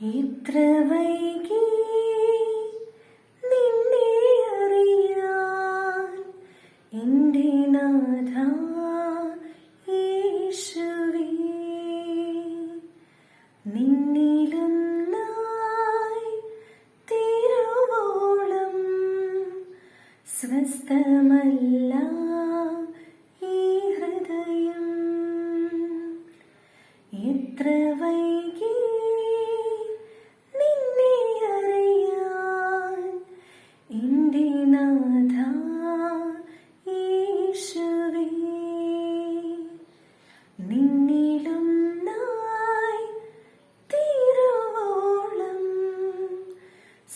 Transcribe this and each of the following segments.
ഇത്ര വൈകി നിന്നെ അറിയാൻ എന്റെ നാഥ സ്വസ്ഥമല്ല ഈ ഹൃദയം. എത്ര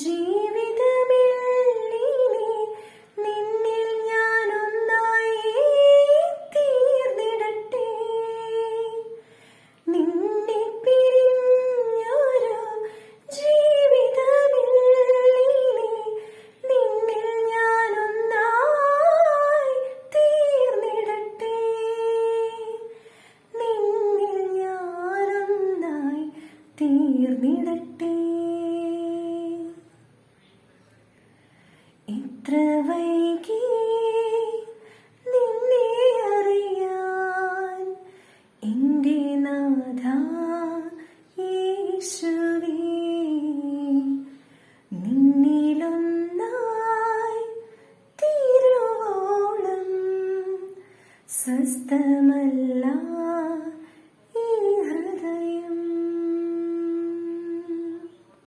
ജീവിതമില്ലിനി തീർന്നിടട്ടെ ഇത്ര വൈകി നിന്നെ അറിയാൻ എന്റെ നാഥ യേശുവേ. നിന്നിലൊന്നായി തീരുവോളം സ്വസ്ഥമല്ല.